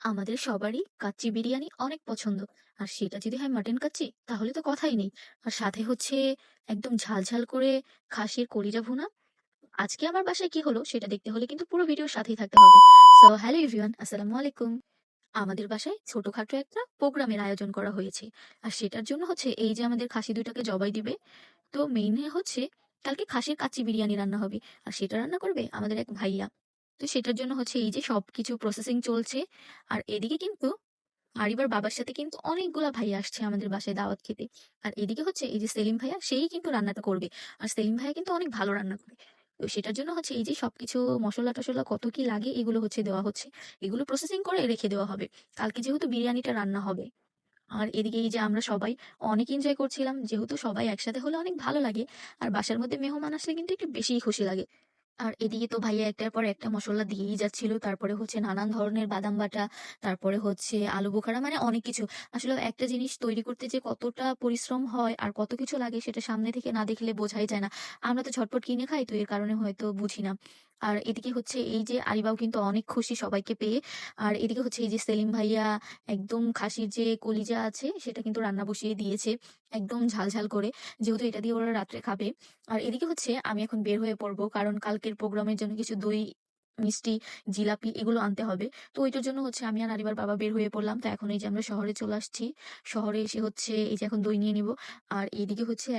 আমাদের সবারই কাচ্চি বিরিয়ানি অনেক পছন্দ। আর সেটা যদি হয় মাটন কাচ্চি তাহলে তো কথাই নেই। আর সাথে হচ্ছে একদম ঝাল, ঝাল করে খাসির কলিজা ভুনা। আজকে আমার বাসায় কি হলো সেটা দেখতে হলে কিন্তু পুরো ভিডিওর সাথেই থাকতে হবে। সো হ্যালো এভরিওয়ান, আসসালামু আলাইকুম। আমাদের বাসায় ছোটখাটো একটা প্রোগ্রামের আয়োজন করা হয়েছে। আর সেটার জন্য হচ্ছে এই যে আমাদের খাসি ২ টাকে জবাই দিবে। তো মেইন হচ্ছে কালকে খাসির কাচ্চি বিরিয়ানি রান্না হবে। আর সেটা রান্না করবে আমাদের এক ভাইয়া। তো সেটার জন্য হচ্ছে এই যে সবকিছু প্রসেসিং চলছে। আর এদিকে কিন্তু আরিবার বাবার সাথে কিন্তু অনেকগুলা ভাই আসছে আমাদের বাসায় দাওয়াত খেতে। আর এদিকে হচ্ছে এই যে সেলিম ভাইয়া, সেই কিন্তু রান্নাটা করবে। আর সেলিম ভাইয়া কিন্তু অনেক ভালো রান্না করে। তো সেটার জন্য হচ্ছে এই যে সবকিছু মশলা টসলা কত কি লাগে এগুলো হচ্ছে দেওয়া হচ্ছে। এগুলো প্রসেসিং করে রেখে দেওয়া হবে। কালকে যেহেতু বিরিয়ানিটা রান্না হবে। আর এদিকে এই যে আমরা সবাই অনেক এনজয় করছিলাম। যেহেতু সবাই একসাথে হলে অনেক ভালো লাগে। আর বাসার মধ্যে মেহমান আসলে কিন্তু একটু বেশিই খুশি লাগে। আর এদিকে তো ভাইয়া একটার পর একটা মশলা দিয়েই যাচ্ছিল। তারপরে হচ্ছে নানান ধরনের বাদাম বাটা, তারপরে হচ্ছে আলু বোখারা মানে অনেক কিছু। আসলে একটা জিনিস তৈরি করতে যে কতটা পরিশ্রম হয় আর কত কিছু লাগে সেটা সামনে থেকে না দেখলে বোঝাই যায় না। আমরা তো ঝটপট কিনে খাই তো এর কারণে হয়তো বুঝি না। আর এদিকে হচ্ছে এই যে আরিবাও কিন্তু অনেক খুশি সবাইকে পেয়ে। আর এদিকে হচ্ছে এই যে সেলিম ভাইয়া একদম খাসির যে কলিজা আছে সেটা কিন্তু রান্না বসিয়ে দিয়েছে। একদম ঝাল, ঝাল করে। যেহেতু এটা দিয়ে ওরা রাত্রে খাবে। আর এদিকে হচ্ছে আমি এখন বের হয়ে পড়ব। কারণ কালকের প্রোগ্রামের জন্য কিছু দই, মিষ্টি, জিলাপি এগুলো আনতে হবে। তো ওইটার জন্য হচ্ছে আমি আর আরিবার বাবা বের হয়ে পড়লাম। তো এখন এই যে আমরা শহরে চলে আসছি। শহরে এসে হচ্ছে এই যে এখন দই নিয়ে নিব আর এইদিকে হচ্ছে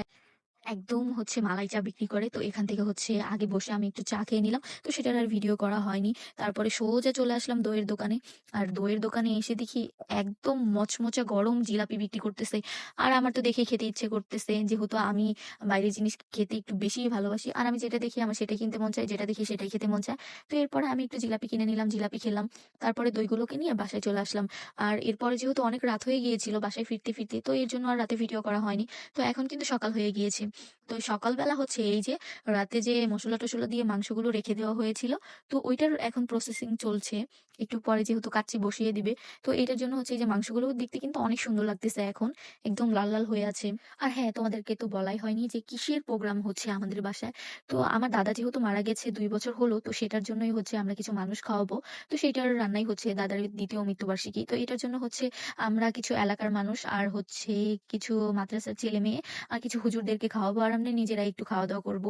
একদম হচ্ছে মালাই চা বিক্রি করে। তো এখান থেকে হচ্ছে আগে বসে আমি একটু চা খেয়ে নিলাম। তো সেটার আর ভিডিও করা হয়নি। তারপরে সোজা চলে আসলাম দইয়ের দোকানে। আর দইয়ের দোকানে এসে দেখি একদম মচমচা গরম জিলাপি বিক্রি করতেছে। আর আমার তো দেখে খেতে ইচ্ছে করতেছে। যেহেতু আমি বাইরের জিনিস খেতে একটু বেশিই ভালোবাসি। আর আমি যেটা দেখি আমার সেটাই কিনতে মন চায়, যেটা দেখি সেটাই খেতে মন চায়। তো এরপরে আমি একটু জিলাপি কিনে নিলাম, জিলাপি খেলাম। তারপরে দইগুলোকে নিয়ে বাসায় চলে আসলাম। আর এরপরে যেহেতু অনেক রাত হয়ে গিয়েছিল বাসায় ফিরতে, ফিরতে তো এর জন্য আর রাতে ভিডিও করা হয়নি। তো এখন কিন্তু সকাল হয়ে গিয়েছে। তো সকালবেলা হচ্ছে এই যে রাতে যে মশলা টসলা দিয়ে মাংসগুলো রেখে দেওয়া হয়েছিল, তো ওইটার এখন প্রসেসিং চলছে। একটু পরে যেহেতু কাচ্চি বসিয়ে দিবে, তো এটার জন্য হচ্ছে এই যে মাংসগুলো দেখতে কিন্তু অনেক সুন্দর লাগতেছে এখন। একদম লাল, লাল হয়ে আছে। আর হ্যাঁ, তোমাদেরকে তো বলাই হয়নি যে কিসের প্রোগ্রাম হচ্ছে আমাদের বাসায়। তো আমার দাদা যেহেতু মারা গেছে দুই বছর হলো, তো সেটার জন্যই হচ্ছে আমরা কিছু মানুষ খাওয়াবো। তো সেটার রান্নাই হচ্ছে দাদার ২য় মৃত্যুবার্ষিকী। তো এটার জন্য হচ্ছে আমরা কিছু এলাকার মানুষ আর হচ্ছে কিছু মাদ্রাসার ছেলে মেয়ে আর কিছু হুজুরদেরকে খাওয়াবো আর আমরা নিজেরাই একটু খাওয়া-দাওয়া করব।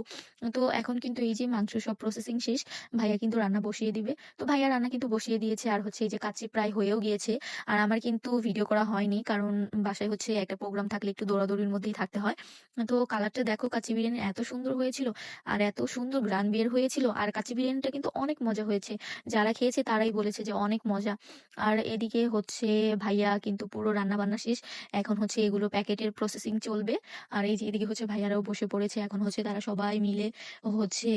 তো এখন কিন্তু এই যে মাংস সব প্রসেসিং শেষ। ভাইয়া কিন্তু রান্না বসিয়ে দিবে। তো ভাইয়া রান্না কিন্তু বসিয়ে দিয়েছে আর হচ্ছে এই যে কাচ্চি প্রায় হয়েও গিয়েছে। আর আমার কিন্তু ভিডিও করা হয়নি। কারণ বাসায় হচ্ছে একটা প্রোগ্রাম থাকলে একটু দৌড়াদৌড়ির মধ্যেই থাকতে হয়। তো কালারটা দেখো, কাচ্চি বিরিয়ানির এত সুন্দর হয়েছিল আর এত সুন্দর ঘ্রাণ বের হয়েছিল। আর কাচ্চি বিরিয়ানিটা কিন্তু অনেক মজা হয়েছে। যারা খেয়েছে তারাই বলেছে যে অনেক মজা। আর এদিকে হচ্ছে ভাইয়া কিন্তু পুরো রান্না-বান্না শেষ। এখন হচ্ছে এগুলো প্যাকেটের প্রসেসিং চলবে। আর এই যে এদিকে হচ্ছে ভাইয়ারাও বসে পড়েছে। এখন হচ্ছে তারা সবাই মিলে হচ্ছে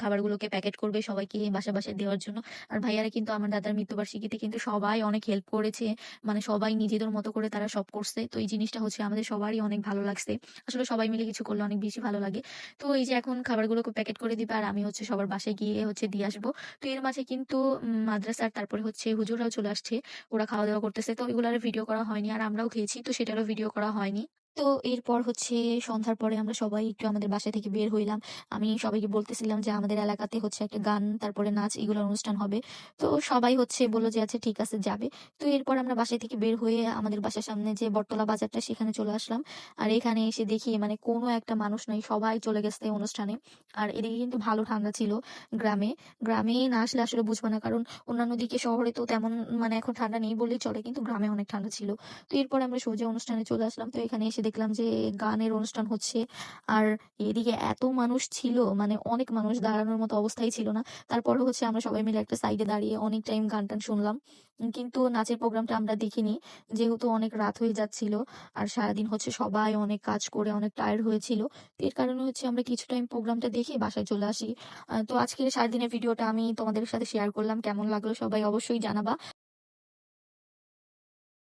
খাবারগুলোকে প্যাকেট করবে সবাইকে বাসা বাসায় দেওয়ার জন্য। আর ভাইয়ারা কিন্তু আমার দাদার মৃত্যুবার্ষিকীতে কিন্তু সবাই অনেক হেল্প করেছে। মানে সবাই নিজেদের মতো করে তারা সব করছে। তো এই জিনিসটা হচ্ছে আমাদের সবারই অনেক ভালো লাগছে। আসলে সবাই মিলে কিছু করলে অনেক বেশি ভালো লাগে। তো এই যে এখন খাবারগুলোকে প্যাকেট করে দিবে আর আমি হচ্ছে সবার বাসায় গিয়ে হচ্ছে দিয়ে আসব। তো এর মাঝে কিন্তু মাদ্রাসার তারপরে হচ্ছে হুজুররাও চলে আসছে। ওরা খাওয়া-দাওয়া করতেছে। তো এগুলার ভিডিও করা হয়নি। আর আমরাও খেয়েছি। তো সেটারও ভিডিও করা হয়নি। তো এরপর হচ্ছে সন্ধ্যার পরে আমরা সবাই একটু আমাদের বাসা থেকে বের হইলাম। আমি সবাইকে বলতেছিলাম যে আমাদের এলাকাতে হচ্ছে একটা গান, তারপরে নাচ এগুলোর অনুষ্ঠান হবে। তো সবাই হচ্ছে বলল যে আচ্ছা ঠিক আছে যাবে। তো এরপর আমরা বাসায় থেকে বের হয়ে আমাদের বাসার সামনে যে বটতলা বাজারটা সেখানে চলে আসলাম। আর এখানে এসে দেখি মানে কোনো একটা মানুষ নাই। সবাই চলে গেছে অনুষ্ঠানে। আর এদিকে কিন্তু ভালো ঠান্ডা ছিল গ্রামে। গ্রামে না আসলে আসলে বুঝবা না। কারণ অন্যান্য দিকে শহরে তো তেমন মানে এখন ঠান্ডা নেই বললেই চলে। কিন্তু গ্রামে অনেক ঠান্ডা ছিল। তো এরপর আমরা সোজা অনুষ্ঠানে চলে আসলাম। তো এখানে এসে দেখলাম যে গানের অনুষ্ঠান হচ্ছে। আর এদিকে এত মানুষ ছিল মানে অনেক মানুষ দাঁড়ানোর মতো অবস্থাই ছিল না। তারপরেও হচ্ছে আমরা সবাই মিলে একটা সাইডে দাঁড়িয়ে অনেক টাইম গান-টান শুনলাম। কিন্তু নাচের প্রোগ্রামটা আমরা দেখিনি। যেহেতু অনেক রাত হয়ে যাচ্ছিল। আর সারাদিন হচ্ছে সবাই অনেক কাজ করে অনেক টায়ার্ড হয়েছিল। এর কারণে হচ্ছে আমরা কিছু টাইম প্রোগ্রামটা দেখে বাসায় চলে আসি। তো আজকের সারাদিনের ভিডিওটা আমি তোমাদের সাথে শেয়ার করলাম। কেমন লাগল সবাই অবশ্যই জানাবা।